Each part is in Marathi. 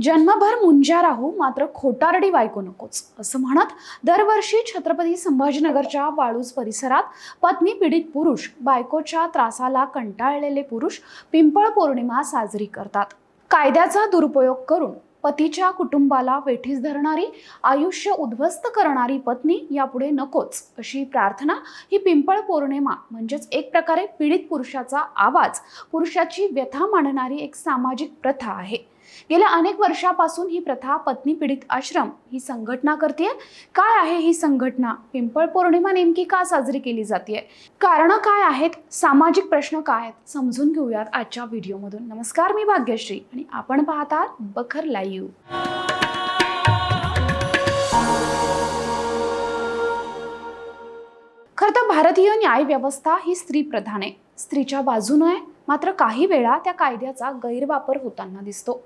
जन्मभर मुंजा राहू मात्र खोटारडी बायको नकोच. असं म्हणत दरवर्षी छत्रपती संभाजीनगरच्या वाळूज परिसरात पत्नी पीडित पुरुष बायकोच्या त्रासाला कंटाळलेले पुरुष पिंपळ पौर्णिमा साजरी करतात. कायद्याचा दुरुपयोग करून पतीच्या कुटुंबाला वेठीस धरणारी आयुष्य उद्ध्वस्त करणारी पत्नी यापुढे नकोच अशी प्रार्थना ही पिंपळ पौर्णिमा म्हणजेच एक प्रकारे पीडित पुरुषाचा आवाज पुरुषाची व्यथा मांडणारी एक सामाजिक प्रथा आहे. गेल्या अनेक वर्षापासून ही प्रथा पत्नी पीडित आश्रम ही संघटना करते काय आहे ही संघटना? पिंपळ पौर्णिमा नेमकी का साजरी केली जाते कारणं काय आहेत? सामाजिक प्रश्न काय आहेत? समजून घेऊयात आजच्या व्हिडिओमधून. नमस्कार मी भाग्यश्री आणि आपण पाहतात बखर लाईव्ह. खरं तर भारतीय न्याय व्यवस्था ही स्त्री प्रधान आहे. स्त्रीच्या बाजूनं आहे मात्र काही वेळा त्या कायद्याचा गैरवापर होताना दिसतो.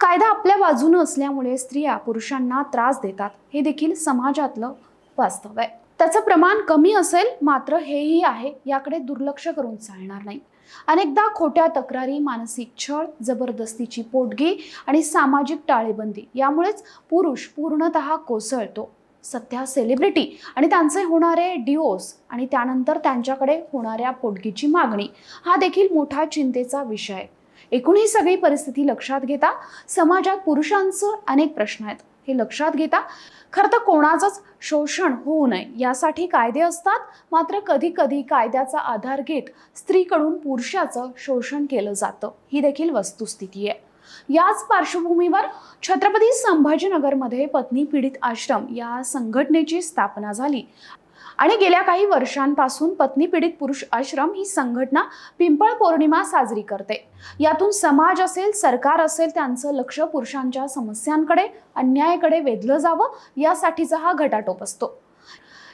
कायदा आपल्या बाजूनं असल्यामुळे स्त्रिया पुरुषांना त्रास देतात हे देखील समाजातलं वास्तव आहे. त्याचं प्रमाण कमी असेल मात्र हेही आहे याकडे दुर्लक्ष करून चालणार नाही. अनेकदा खोट्या तक्रारी मानसिक छळ जबरदस्तीची पोटगी आणि सामाजिक टाळेबंदी यामुळेच पुरुष पूर्णतः कोसळतो. सध्या सेलिब्रिटी आणि त्यांचे होणारे डिओस आणि त्यानंतर त्यांच्याकडे होणाऱ्या पोटगीची मागणी हा देखील मोठा चिंतेचा विषय आहे. एकूण ही सगळी परिस्थिती लक्षात घेता समाजात पुरुषांचं अनेक प्रश्न आहेत. हे लक्षात घेता खरं तर कोणाचंच शोषण होऊ नये. यासाठी कायदे असतात. मात्र कधी कधी कायद्याचा आधार घेत स्त्रीकडून पुरुषाचं शोषण केलं जातं. ही देखील वस्तुस्थिती आहे. याच पार्श्वभूमीवर छत्रपती संभाजीनगरमध्ये पत्नी पीडित आश्रम या संघटनेची स्थापना झाली. आणि गेल्या काही वर्षांपासून पत्नी पीडित पुरुष आश्रम ही संघटना पिंपळ पौर्णिमा साजरी करते. यातून समाज असेल सरकार असेल त्यांचं लक्ष पुरुषांच्या समस्यांकडे अन्यायाकडे वेधलं जावं यासाठीचा हा घटाटोप असतो.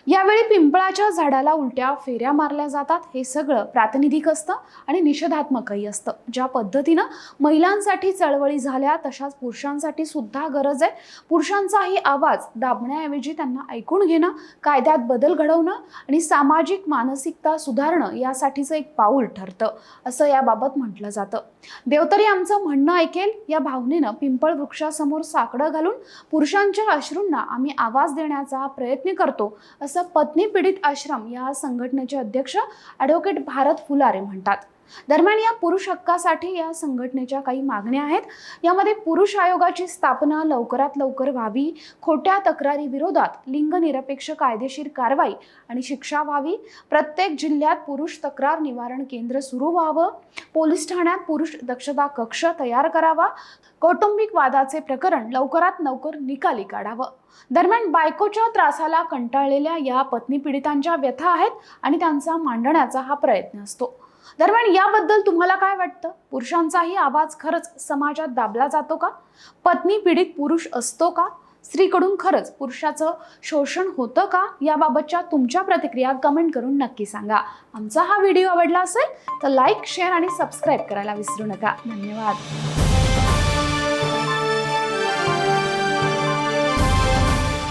यावेळी पिंपळाच्या झाडाला उलट्या फेऱ्या मारल्या जातात. हे सगळं प्रातिनिधिक असतं आणि निषेधात्मकही असतं. ज्या पद्धतीनं महिलांसाठी चळवळी झाल्या तशाच पुरुषांसाठी सुद्धा गरज आहे. पुरुषांचाही आवाज दाबण्याऐवजी त्यांना ऐकून घेणं कायद्यात बदल घडवणं आणि सामाजिक मानसिकता सुधारणं यासाठीचं एक पाऊल ठरतं असं याबाबत म्हटलं जातं. देवतरी आमचं म्हणणं ऐकेल या भावनेनं पिंपळ वृक्षासमोर साकडं घालून पुरुषांच्या अश्रूंना आम्ही आवाज देण्याचा प्रयत्न करतो असं असं पत्नी पीडित आश्रम या संघटनेचे अध्यक्ष ॲडव्होकेट भारत फुलारे म्हणतात. दरम्यान या पुरुष हक्कासाठी या संघटनेच्या काही मागण्या आहेत. यामध्ये पुरुष आयोगाची स्थापना लवकरात लवकर व्हावी खोट्या तक्रारी विरोधात लिंगनिरपेक्ष कायदेशीर कारवाई आणि शिक्षा व्हावी प्रत्येक जिल्ह्यात पुरुष तक्रार निवारण केंद्र सुरू व्हावं पोलीस ठाण्यात पुरुष दक्षता कक्ष तयार करावा कौटुंबिक वादाचे प्रकरण लवकरात लवकर निकाली काढावं. दरम्यान बायकोच्या त्रासाला कंटाळलेल्या या पत्नी पीडितांच्या व्यथा आहेत आणि त्यांचा मांडण्याचा हा प्रयत्न असतो. दरम्यान याबद्दल तुम्हाला काय वाटतं? पुरुषांचाही आवाज खरंच समाजात दाबला जातो का? पत्नी पीडित पुरुष असतो का? स्त्रीकडून खरंच पुरुषाचं शोषण होतं का? याबाबतच्या तुमच्या प्रतिक्रिया कमेंट करून नक्की सांगा. आमचा हा व्हिडिओ आवडला असेल तर लाईक शेअर आणि सबस्क्राईब करायला विसरू नका. धन्यवाद.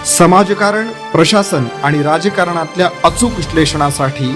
समाजकारण प्रशासन आणि राजकारणातल्या अचूक विश्लेषणासाठी